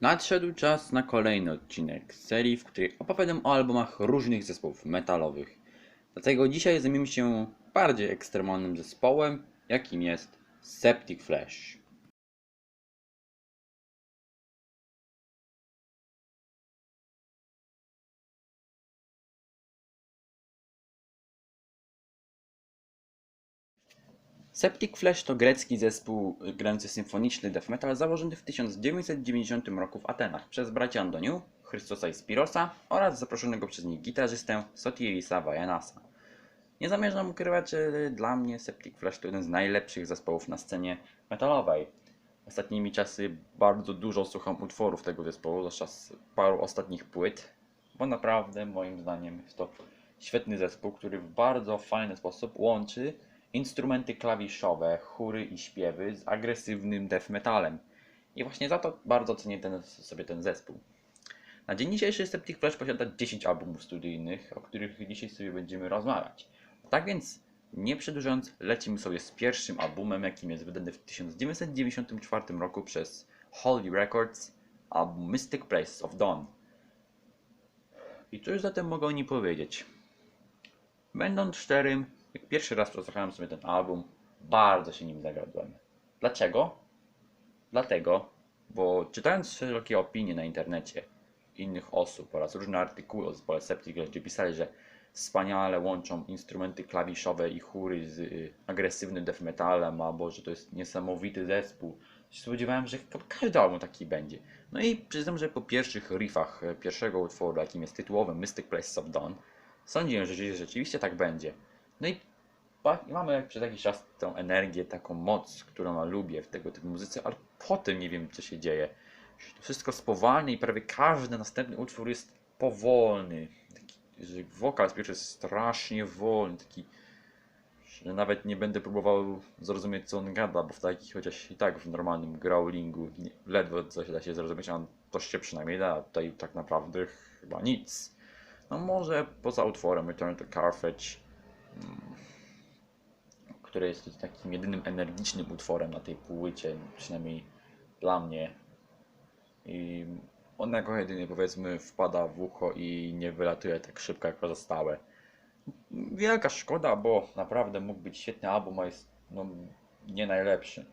Nadszedł czas na kolejny odcinek serii, w której opowiadam o albumach różnych zespołów metalowych. Dlatego dzisiaj zajmiemy się bardziej ekstremalnym zespołem, jakim jest Septic Flesh. Septic Flesh to grecki zespół grający symfoniczny death metal założony w 1990 roku w Atenach przez braci Antoniu, Chrystosa i Spirosa oraz zaproszonego przez nich gitarzystę Sotirisa Vajanasa. Nie zamierzam ukrywać, że dla mnie Septic Flesh to jeden z najlepszych zespołów na scenie metalowej. Ostatnimi czasy bardzo dużo słucham utworów tego zespołu, zwłaszcza z paru ostatnich płyt, bo naprawdę moim zdaniem jest to świetny zespół, który w bardzo fajny sposób łączy instrumenty klawiszowe, chóry i śpiewy z agresywnym death metalem. I właśnie za to bardzo cenię ten, sobie ten zespół. Na dzień dzisiejszy Septic Flesh posiada 10 albumów studyjnych, o których dzisiaj sobie będziemy rozmawiać. Tak więc, nie przedłużając, lecimy sobie z pierwszym albumem, jakim jest wydany w 1994 roku przez Holy Records, album Mystic Place of Dawn. I cóż zatem mogę o nim powiedzieć? Będąc szczerym, jak pierwszy raz przesłuchałem sobie ten album, bardzo się nim zagadłem. Dlaczego? Dlatego, bo czytając szerokie opinie na internecie innych osób oraz różne artykuły o zespole Septic, gdzie pisali, że wspaniale łączą instrumenty klawiszowe i chóry z y, agresywnym death metalem, albo że to jest niesamowity zespół, się spodziewałem, że każdy album taki będzie. No i przyznam, że po pierwszych riffach e, pierwszego utworu, jakim jest tytułowy Mystic Place of Dawn, sądziłem, że rzeczywiście tak będzie. No i i mamy przez jakiś czas tą energię, taką moc, którą lubię w tego typu muzyce, ale potem nie wiem co się dzieje. To wszystko spowalnia i prawie każdy następny utwór jest powolny. Taki, wokal pierwszy jest strasznie wolny, taki, że nawet nie będę próbował zrozumieć co on gada, bo w takich chociaż i tak w normalnym growlingu nie, ledwo coś da się zrozumieć, a to się przynajmniej da, tutaj tak naprawdę chyba nic. No może poza utworem Return to Carthage który jest takim jedynym energicznym utworem na tej płycie, przynajmniej dla mnie. I on jako jedyny powiedzmy wpada w ucho i nie wylatuje tak szybko jak pozostałe. Wielka szkoda, bo naprawdę mógł być świetny album, a jest no, nie najlepszy.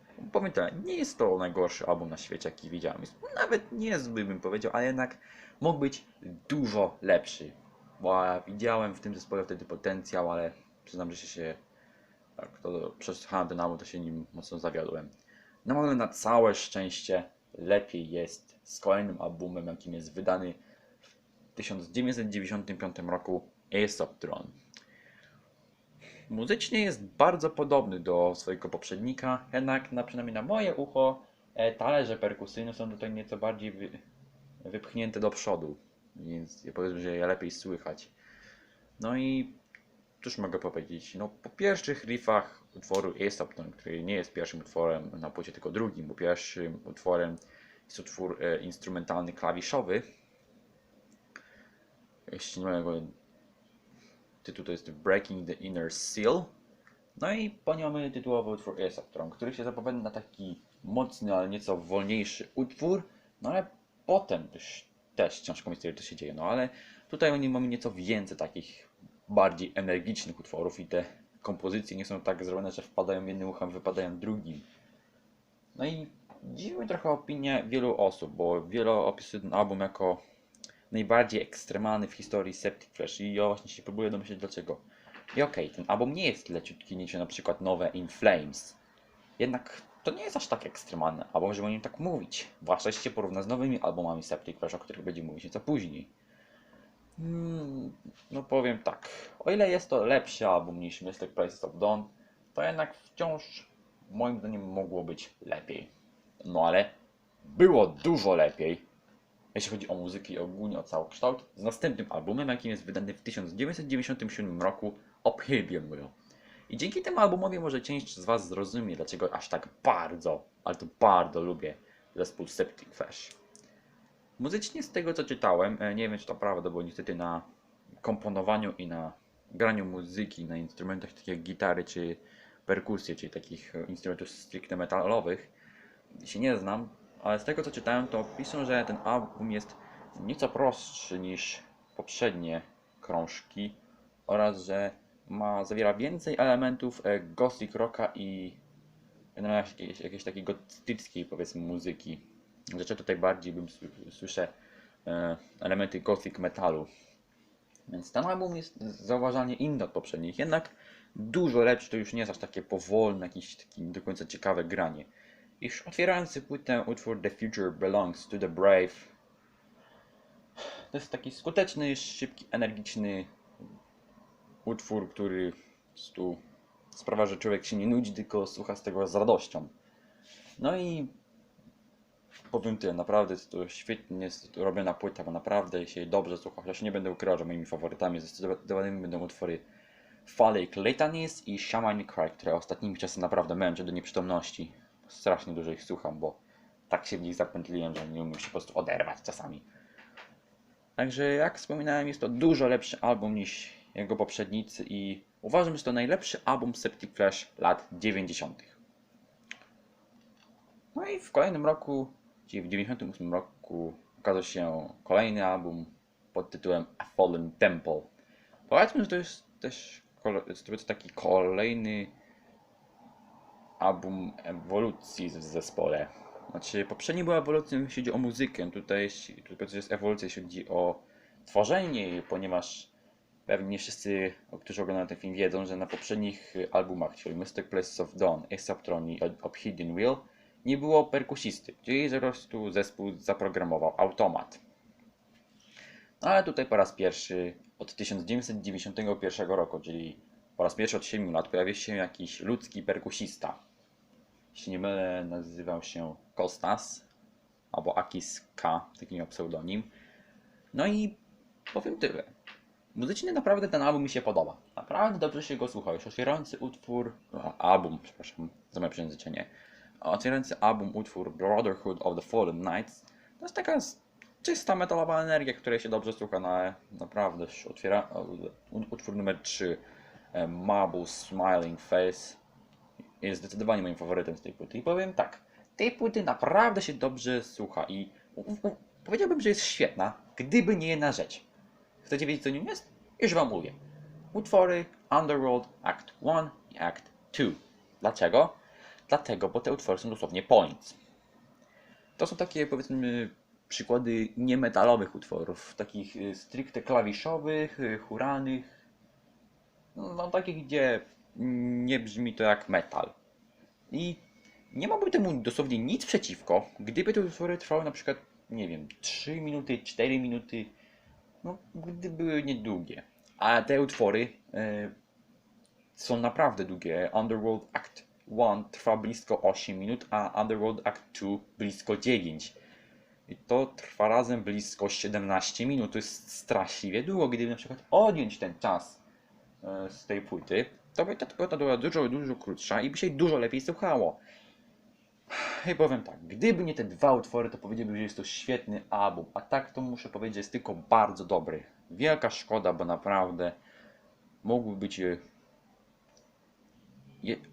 Tak, nie jest to najgorszy album na świecie, jaki widziałem. Jest nawet niezły bym powiedział, ale jednak mógł być dużo lepszy. Bo widziałem w tym zespole wtedy potencjał, ale przyznam, że się tak, to przesłuchałem album, to się nim mocno zawiodłem. No ale na całe szczęście lepiej jest z kolejnym albumem, jakim jest wydany w 1995 roku Aesop Tron. Muzycznie jest bardzo podobny do swojego poprzednika, jednak na, przynajmniej na moje ucho e, talerze perkusyjne są tutaj nieco bardziej wy, wypchnięte do przodu, więc powiedzmy, że je lepiej słychać. No i cóż mogę powiedzieć? No, po pierwszych riffach utworu Aesop, Tron, który nie jest pierwszym utworem na płycie, tylko drugim, bo pierwszym utworem jest utwór e, instrumentalny klawiszowy. Jeśli nie mylę, tytuł to jest Breaking the Inner Seal. No i po nim mamy tytułowy utwór Aesop Tron, który się zapowiada na taki mocny, ale nieco wolniejszy utwór. No ale potem też, też ciężko mi stwierdzić, co się dzieje. No ale tutaj oni mamy nieco więcej takich bardziej energicznych utworów i te kompozycje nie są tak zrobione, że wpadają jednym uchem, wypadają drugim. No i dziwi mnie trochę opinie wielu osób, bo wielu opisuje ten album jako najbardziej ekstremalny w historii Septic Flesh i ja właśnie się próbuję domyśleć dlaczego. I okej, ten album nie jest leciutki niż na przykład nowe In Flames. Jednak to nie jest aż tak ekstremalny album, żeby o nim tak mówić. Zwłaszcza jeśli się porówna z nowymi albumami Septic Flesh, o których będziemy mówić nieco później. Hmm, no powiem tak, o ile jest to lepszy album niż Mystic Places of Dawn, to jednak wciąż moim zdaniem mogło być lepiej. No ale było dużo lepiej, jeśli chodzi o muzykę i ogólnie o całokształt, z następnym albumem, jakim jest wydany w 1997 roku Oblivion Will. I dzięki temu albumowi może część z Was zrozumie, dlaczego aż tak bardzo, ale to bardzo lubię zespół Septic Flesh. Muzycznie z tego co czytałem, e, nie wiem czy to prawda, bo niestety na komponowaniu i na graniu muzyki na instrumentach takich jak gitary czy perkusje, czyli takich e, instrumentów stricte metalowych się nie znam, ale z tego co czytałem, to piszą, że ten album jest nieco prostszy niż poprzednie krążki oraz że ma, zawiera więcej elementów e, gothic rocka i no, jakiejś, jakiejś takiej gotyckiej powiedzmy muzyki. Rzeczy tutaj bardziej bym sły- słyszę e, elementy gothic metalu. Więc ten album jest zauważalnie inny od poprzednich, jednak dużo lepszy, to już nie jest aż takie powolne, jakieś takie do końca ciekawe granie. Już otwierając płytę utwór The Future Belongs to the Brave to jest taki skuteczny, szybki, energiczny utwór, który po sprawia, że człowiek się nie nudzi, tylko słucha z tego z radością. No i powiem tyle, naprawdę jest to świetnie jest robiona płyta, bo naprawdę się dobrze słucha, chociaż nie będę ukrywał, że moimi faworytami zdecydowanymi będą utwory Phallic Litanies i Shaman Cry, które ostatnimi czasy naprawdę męczę do nieprzytomności. Strasznie dużo ich słucham, bo tak się w nich zapętliłem, że nie umiem się po prostu oderwać czasami. Także jak wspominałem, jest to dużo lepszy album niż jego poprzednicy i uważam, że to najlepszy album Septic Flash lat 90. No i w kolejnym roku, w 98 roku, ukazał się kolejny album pod tytułem A Fallen Temple. Powiedzmy, że to jest też to taki kolejny album ewolucji w zespole. Znaczy, poprzedni była ewolucja, jeśli chodzi o muzykę, tutaj, tutaj jest ewolucja, jeśli chodzi o tworzenie, ponieważ pewnie nie wszyscy, którzy oglądają ten film, wiedzą, że na poprzednich albumach, czyli Mystic Places of Dawn, Tron i Obsidian Wheel, nie było perkusisty, czyli po prostu zespół zaprogramował automat. No ale tutaj po raz pierwszy od 1991 roku, czyli po raz pierwszy od 7 lat pojawił się jakiś ludzki perkusista. Jeśli nie mylę, nazywał się Kostas albo Akis K, taki miał pseudonim. No i powiem tyle. Muzycznie naprawdę ten album mi się podoba. Naprawdę dobrze się go słucha. Już otwierający utwór, a, album, przepraszam za moje przejęzyczenie. Otwierający album, utwór Brotherhood of the Fallen Knights to jest taka czysta metalowa energia, której się dobrze słucha. Na, naprawdę już otwiera, utwór numer 3 e, Marble Smiling Face jest zdecydowanie moim faworytem z tej płyty. I powiem tak, tej płyty naprawdę się dobrze słucha i powiedziałbym, że jest świetna, gdyby nie jedna rzecz. Chcecie wiedzieć, co nim jest? Już wam mówię. Utwory Underworld Act 1 i Act 2. Dlaczego? Dlatego, bo te utwory są dosłownie points. To są takie, powiedzmy, przykłady niemetalowych utworów, takich y, stricte klawiszowych, y, churalnych, no takich, gdzie nie brzmi to jak metal. I nie mam temu dosłownie nic przeciwko, gdyby te utwory trwały na przykład, nie wiem, 3 minuty, 4 minuty, no gdy były niedługie. A te utwory e, są naprawdę długie. Underworld Act 1 trwa blisko 8 minut, a Underworld Act 2 blisko 9. I to trwa razem blisko 17 minut. To jest straszliwie długo. Gdyby na przykład odjąć ten czas e, z tej płyty, to by ta płyta była dużo, dużo krótsza i by się dużo lepiej słuchało. I powiem tak, gdyby nie te dwa utwory, to powiedziałbym, że jest to świetny album, a tak to muszę powiedzieć, jest tylko bardzo dobry. Wielka szkoda, bo naprawdę mógłby być e,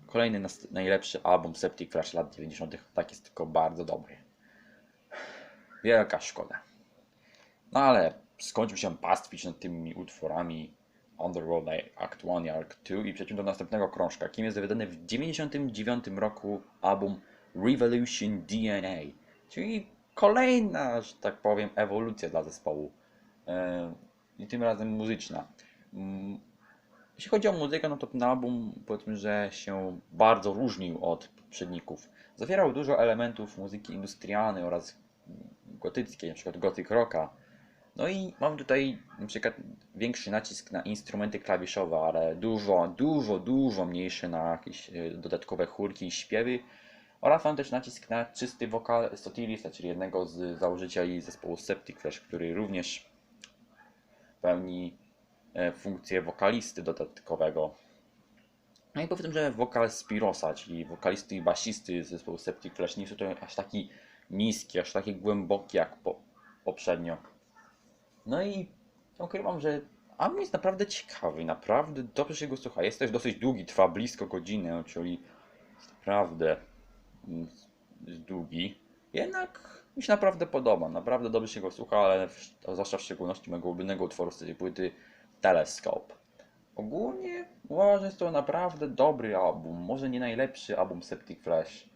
kolejny najlepszy album Septic Flash lat 90. Tak jest tylko bardzo dobry. Wielka szkoda. No ale skończył się pastwić nad tymi utworami Underworld Act 1 i Act 2 i przejdźmy do następnego krążka, kim jest wydany w 99 roku album Revolution DNA, czyli kolejna, że tak powiem, ewolucja dla zespołu. E, I tym razem muzyczna. Jeśli chodzi o muzykę, no to ten album powiedzmy, że się bardzo różnił od poprzedników. Zawierał dużo elementów muzyki industrialnej oraz gotyckiej, przykład gothic rocka. No i mam tutaj przykład większy nacisk na instrumenty klawiszowe, ale dużo, dużo, dużo mniejszy na jakieś e, dodatkowe chórki i śpiewy. Oraz mam też nacisk na czysty wokal Sotilisa, czyli jednego z założycieli zespołu Septic Flash, który również pełni funkcję wokalisty dodatkowego. No i powiedzmy, że wokal Spirosa, czyli wokalisty i basisty zespołu Septic Flash nie jest to aż taki niski, aż taki głęboki jak po, poprzednio. No i ukrywam, że album jest naprawdę ciekawy, naprawdę dobrze się go słucha. Jest też dosyć długi, trwa blisko godzinę, czyli jest naprawdę mm, długi. Jednak mi się naprawdę podoba, naprawdę dobrze się go słucha, ale zwłaszcza w szczególności mojego ulubionego utworu z tej płyty Telescope. Ogólnie uważam, że jest to naprawdę dobry album, może nie najlepszy album Septic Flash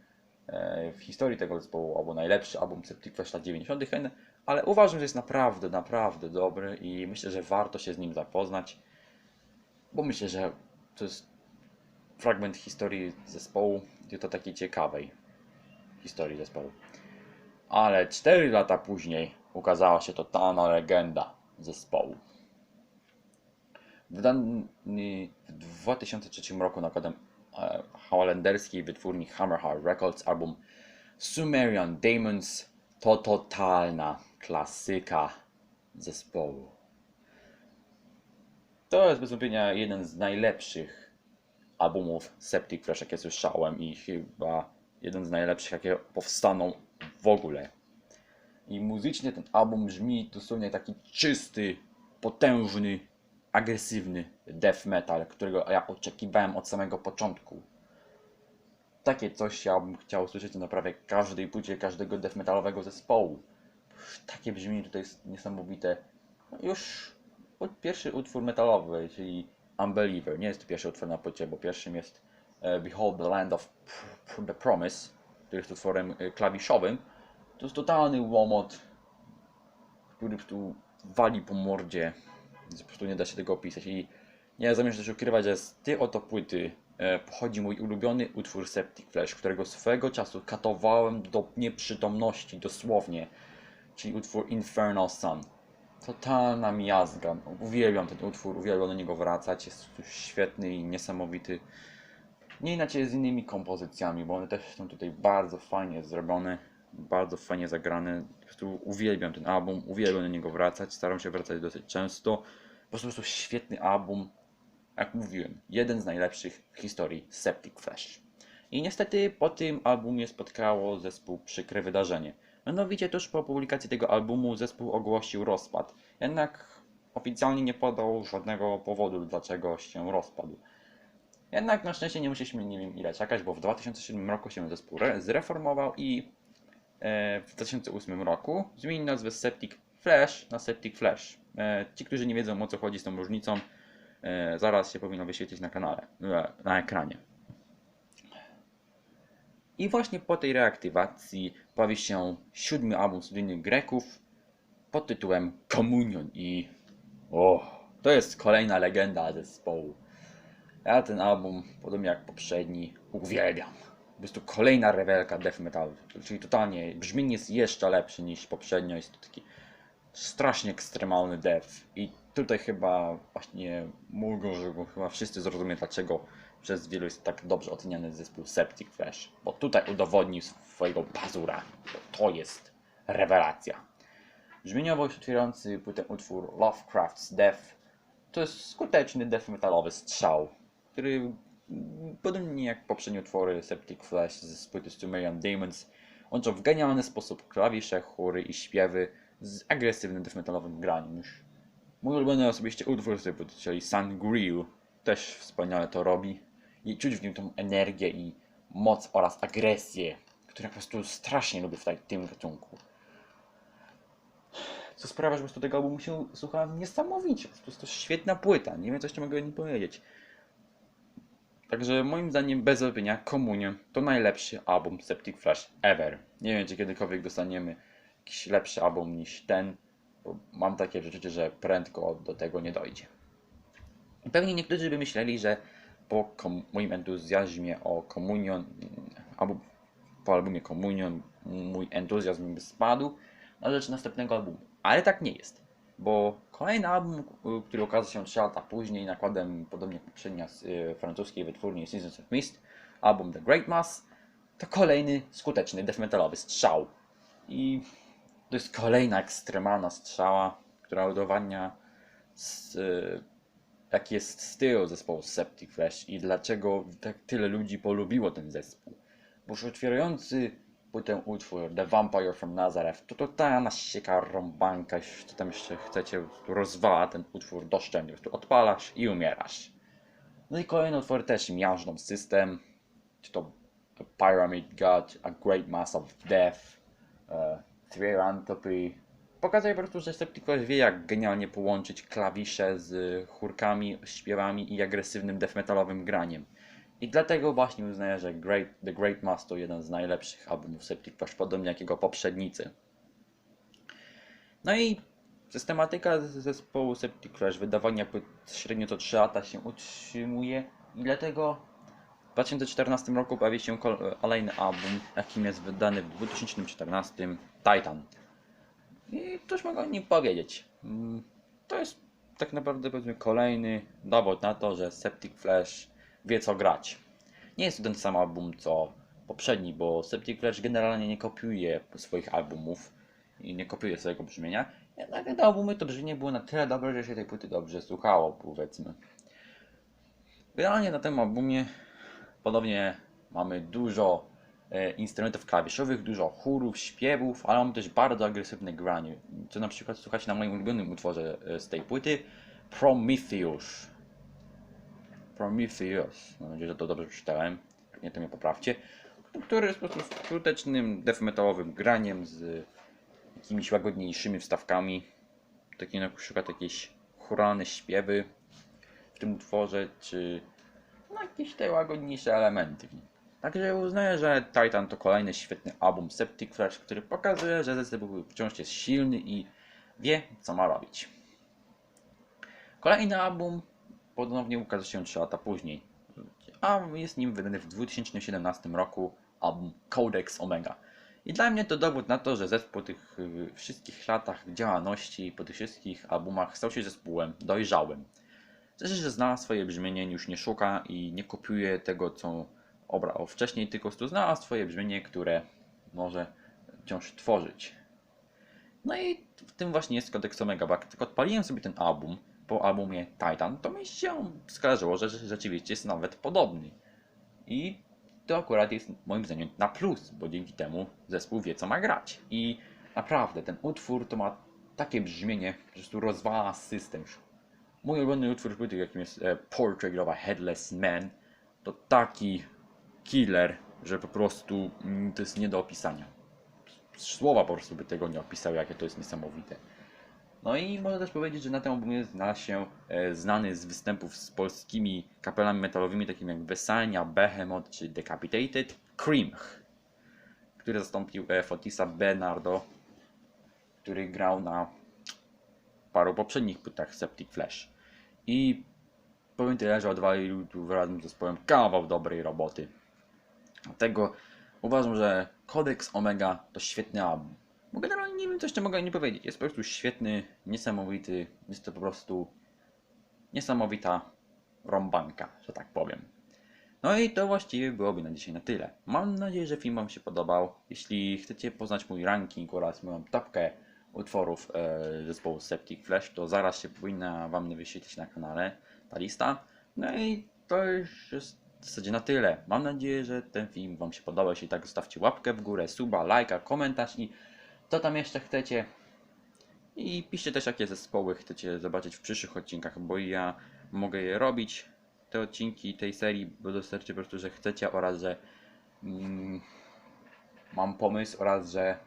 e, w historii tego zespołu, albo najlepszy album Septic Flash lat 90., ale uważam, że jest naprawdę, naprawdę dobry i myślę, że warto się z nim zapoznać, bo myślę, że to jest fragment historii zespołu i to takiej ciekawej historii zespołu. Ale 4 lata później ukazała się totalna legenda zespołu. Wydany w 2003 roku nakładem e, holenderskiej wytwórni Hammerhard Records album Sumerian Demons to totalna klasyka zespołu. To jest bez wątpienia jeden z najlepszych albumów Septic Flash, jakie słyszałem i chyba jeden z najlepszych, jakie powstaną w ogóle. I muzycznie ten album brzmi dosłownie taki czysty, potężny, agresywny death metal, którego ja oczekiwałem od samego początku. Takie coś ja bym chciał usłyszeć na prawie każdej płycie każdego death metalowego zespołu. Takie brzmienie tutaj jest niesamowite. No Już pierwszy utwór metalowy, czyli Unbeliever. Nie jest to pierwszy utwór na płycie, bo pierwszym jest e, Behold the Land of the Promise, który jest utworem e, klawiszowym. To jest totalny łomot, który prostu wali po mordzie. Po prostu nie da się tego opisać. I nie zamierzam też ukrywać, że z tej oto płyty e, pochodzi mój ulubiony utwór Septic Flash, którego swego czasu katowałem do nieprzytomności, dosłownie. Czyli utwór Infernal Sun. Totalna miazga. Uwielbiam ten utwór, uwielbiam do niego wracać. Jest świetny i niesamowity. Nie inaczej z innymi kompozycjami, bo one też są tutaj bardzo fajnie zrobione, bardzo fajnie zagrane. Po prostu uwielbiam ten album, uwielbiam do niego wracać, staram się wracać dosyć często. Po prostu świetny album, jak mówiłem, jeden z najlepszych w historii Septic Flash. I niestety po tym albumie spotkało zespół przykre wydarzenie. Mianowicie tuż po publikacji tego albumu zespół ogłosił rozpad. Jednak oficjalnie nie podał żadnego powodu, dlaczego się rozpadł. Jednak na szczęście nie musieliśmy wiem ile czekać, bo w 2007 roku się zespół re- zreformował i e, w 2008 roku zmienił nazwę Septic Flash na Septic Flash. E, ci, którzy nie wiedzą o co chodzi z tą różnicą, e, zaraz się powinno wyświetlić na kanale, na ekranie. I właśnie po tej reaktywacji pojawi się siódmy album studyjnych Greków pod tytułem Communion i o, to jest kolejna legenda zespołu. Ja ten album, podobnie jak poprzedni, uwielbiam. Po prostu kolejna rewelka death metalu, czyli totalnie brzmienie jest jeszcze lepsze niż poprzednio, jest to taki strasznie ekstremalny death i tutaj chyba właśnie mogą, że chyba wszyscy zrozumieją dlaczego przez wielu jest tak dobrze oceniany zespół Septic Flash, bo tutaj udowodnił swojego pazura, to jest rewelacja. Brzmieniowo otwierający płytę utwór Lovecraft's Death to jest skuteczny death metalowy strzał, który podobnie jak poprzednie utwory Septic Flash z płyty Sumerian Demons łączą w genialny sposób klawisze, chóry i śpiewy z agresywnym death metalowym graniem. Już Mój ulubiony osobiście utwór z tej płyty, czyli Sun Grill, też wspaniale to robi i czuć w nim tą energię i moc oraz agresję, które po prostu strasznie lubię w tak- tym gatunku. Co sprawia, że po prostu tego albumu się słucha niesamowicie. Po prostu to świetna płyta. Nie wiem, co jeszcze mogę o nim powiedzieć. Także moim zdaniem, bez wątpienia, Communion to najlepszy album Septic Flash ever. Nie wiem, czy kiedykolwiek dostaniemy jakiś lepszy album niż ten, bo mam takie przeczucie, że prędko do tego nie dojdzie. Pewnie niektórzy by myśleli, że po moim entuzjazmie o Communion, albo po albumie Communion, mój entuzjazm by spadł na rzecz następnego albumu. Ale tak nie jest, bo kolejny album, y, który okazał się 3 lata później, nakładem podobnie jak poprzednia z y, francuskiej wytwórni Seasons of Mist, album The Great Mass, to kolejny skuteczny death metalowy strzał. I to jest kolejna ekstremalna strzała, która udowadnia z, y, jaki jest styl zespołu Septic Flash i dlaczego tak tyle ludzi polubiło ten zespół. Bo otwierający płytę utwór The Vampire from Nazareth to totalna sieka rąbanka, jeśli tam jeszcze chcecie, rozwala ten utwór do szczętu, tu odpalasz i umierasz. No i kolejne utwory też miażdżą system, czy to Pyramid God, A Great Mass of Death, Theriantopy. Pokazuje po prostu, że Septic Flesh wie jak genialnie połączyć klawisze z chórkami, śpiewami i agresywnym death metalowym graniem. I dlatego właśnie uznaję, że Great, The Great Mass to jeden z najlepszych albumów Septic Flesh, podobnie jak jego poprzednicy. No i systematyka zespołu Septic Flesh, wydawania płyt średnio co 3 lata się utrzymuje i dlatego w 2014 roku pojawi się kol- kolejny album, jakim jest wydany w 2014 Titan. I cóż mogę o nim powiedzieć? Mm, To jest tak naprawdę powiedzmy kolejny dowód na to, że Septic Flesh wie co grać. Nie jest to ten sam album co poprzedni, bo Septic Flesh generalnie nie kopiuje swoich albumów i nie kopiuje swojego brzmienia. Jednak te albumy to brzmienie było na tyle dobre, że się tej płyty dobrze słuchało, powiedzmy. Generalnie na tym albumie ponownie mamy dużo e, instrumentów klawiszowych, dużo chórów, śpiewów, ale mamy też bardzo agresywne granie, co na przykład słuchać na moim ulubionym utworze e, z tej płyty Prometheus. Prometheus, mam nadzieję, że to dobrze przeczytałem, nie to mnie poprawcie, który jest po prostu skutecznym death metalowym graniem z jakimiś łagodniejszymi wstawkami, takie na przykład jakieś choralne śpiewy w tym utworze, czy no, jakieś te łagodniejsze elementy. w nim. Także uznaję, że Titan to kolejny świetny album Septic Flesh, który pokazuje, że zespół wciąż jest silny i wie, co ma robić. Kolejny album ponownie ukaże się 3 lata później, a jest nim wydany w 2017 roku album Codex Omega. I dla mnie to dowód na to, że zespół po tych y, wszystkich latach działalności, po tych wszystkich albumach stał się zespołem dojrzałym. Cieszę się, że znalazł swoje brzmienie, już nie szuka i nie kopiuje tego, co obrał wcześniej, tylko prostu znalazł swoje brzmienie, które może wciąż tworzyć. No i w tym właśnie jest Codex Omega, jak tylko odpaliłem sobie ten album po albumie Titan, to mi się skojarzyło, że rzeczywiście jest nawet podobny. I to akurat jest moim zdaniem na plus, bo dzięki temu zespół wie co ma grać. I naprawdę ten utwór to ma takie brzmienie, że prostu rozwala system. Mój ulubiony utwór płyty, jakim jest e, Portrait of a Headless Man, to taki killer, że po prostu mm, to jest nie do opisania. Słowa po prostu by tego nie opisały, jakie to jest niesamowite. No i można też powiedzieć, że na tym albumie znalazł się e, znany z występów z polskimi kapelami metalowymi, takimi jak Wesania, Behemoth czy Decapitated, Creamch, który zastąpił e, Fotisa Bernardo, który grał na paru poprzednich płytach Septic Flesh. I powiem tyle, że odwalił tu razem z zespołem kawał dobrej roboty. Dlatego uważam, że Codex Omega to świetny album. Bo generalnie nie wiem, co jeszcze mogę nie powiedzieć. Jest po prostu świetny, niesamowity. Jest to po prostu niesamowita rąbanka, że tak powiem. No i to właściwie byłoby na dzisiaj na tyle. Mam nadzieję, że film Wam się podobał. Jeśli chcecie poznać mój ranking oraz moją topkę utworów e, zespołu Septic Flesh, to zaraz się powinna Wam wyświetlić na kanale ta lista. No i to już jest w zasadzie na tyle. Mam nadzieję, że ten film Wam się podobał. Jeśli tak, zostawcie łapkę w górę, suba, lajka, komentarz i co tam jeszcze chcecie. I piszcie też, jakie zespoły chcecie zobaczyć w przyszłych odcinkach, bo ja mogę je robić, te odcinki tej serii, bo dostarczy po prostu, że chcecie oraz, że mm, mam pomysł oraz, że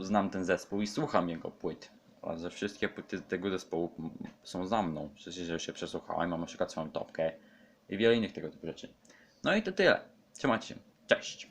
znam ten zespół i słucham jego płyt. Oraz, że wszystkie płyty tego zespołu są za mną. Przecież, że się przesłuchałem, mam na przykład swoją topkę i wiele innych tego typu rzeczy. No i to tyle. Trzymajcie się. Cześć.